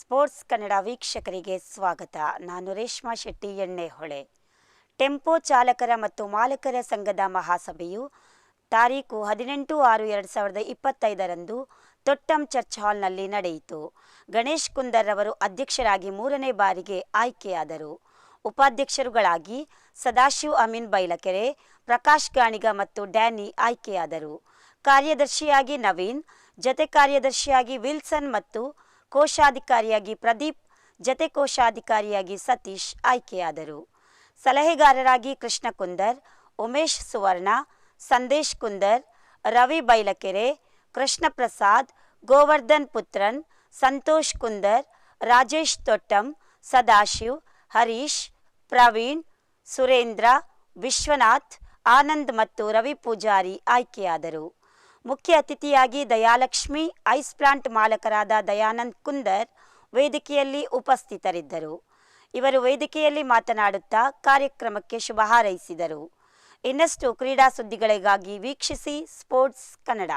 Sports Kannada ವೀಕ್ಷಕರಿಗೆ ಸ್ವಾಗತ. ನಾನು ರೇಷ್ಮಾ ಶೆಟ್ಟಿ, ಎಣ್ಣೆಹೊಳೆ. ಟೆಂಪೋ ಚಾಲಕರ ಮತ್ತು ಮಾಲಕರ ಸಂಘದ ಮಹಾಸಭೆಯು ತಾರೀಕು ಹದಿನೆಂಟು ಆರು ಎರಡು ಸಾವಿರದ ಇಪ್ಪತ್ತೈದರಂದು ತೊಟ್ಟಂ ಚರ್ಚ್ ಹಾಲ್ನಲ್ಲಿ ನಡೆಯಿತು. ಗಣೇಶ್ ಕುಂದರ್ ರವರು ಅಧ್ಯಕ್ಷರಾಗಿ ಮೂರನೇ ಬಾರಿಗೆ ಆಯ್ಕೆಯಾದರು. ಉಪಾಧ್ಯಕ್ಷರುಗಳಾಗಿ ಸದಾಶಿವ್ ಅಮೀನ್ ಬೈಲಕೆರೆ, ಪ್ರಕಾಶ್ ಗಾಣಿಗ ಮತ್ತು ಡ್ಯಾನಿ ಆಯ್ಕೆಯಾದರು. ಕಾರ್ಯದರ್ಶಿಯಾಗಿ ನವೀನ್, ಜತೆ ಕಾರ್ಯದರ್ಶಿಯಾಗಿ ವಿಲ್ಸನ್ ಮತ್ತು ಕೋಶಾಧಿಕಾರಿಯಾಗಿ ಪ್ರದೀಪ್, ಜತೆ ಕೋಶಾಧಿಕಾರಿಯಾಗಿ ಸತೀಶ್ ಆಯ್ಕೆಯಾದರು. ಸಲಹೆಗಾರರಾಗಿ ಕೃಷ್ಣ ಕುಂದರ್, ಉಮೇಶ್ ಸುವರ್ಣ, ಸಂದೇಶ್ ಕುಂದರ್, ರವಿ ಬೈಲಕೆರೆ, ಕೃಷ್ಣ ಪ್ರಸಾದ್, ಗೋವರ್ಧನ್ ಪುತ್ರನ್, ಸಂತೋಷ್ ಕುಂದರ್, ರಾಜೇಶ್ ತೊಟ್ಟಂ, ಸದಾಶಿವ್, ಹರೀಶ್, ಪ್ರವೀಣ್, ಸುರೇಂದ್ರ, ವಿಶ್ವನಾಥ್, ಆನಂದ್ ಮತ್ತು ರವಿ ಪೂಜಾರಿ ಆಯ್ಕೆಯಾದರು. ಮುಖ್ಯ ಅತಿಥಿಯಾಗಿ ದಯಾಲಕ್ಷ್ಮಿ, ಐಸ್ ಪ್ಲಾಂಟ್ ಮಾಲಕರಾದ ದಯಾನಂದ್ ಕುಂದರ್ ವೇದಿಕೆಯಲ್ಲಿ ಉಪಸ್ಥಿತರಿದ್ದರು. ಇವರು ವೇದಿಕೆಯಲ್ಲಿ ಮಾತನಾಡುತ್ತಾ ಕಾರ್ಯಕ್ರಮಕ್ಕೆ ಶುಭ ಹಾರೈಸಿದರು. ಇನ್ನಷ್ಟು ಕ್ರೀಡಾ ಸುದ್ದಿಗಳಿಗಾಗಿ ವೀಕ್ಷಿಸಿ ಸ್ಪೋರ್ಟ್ಸ್ ಕನ್ನಡ.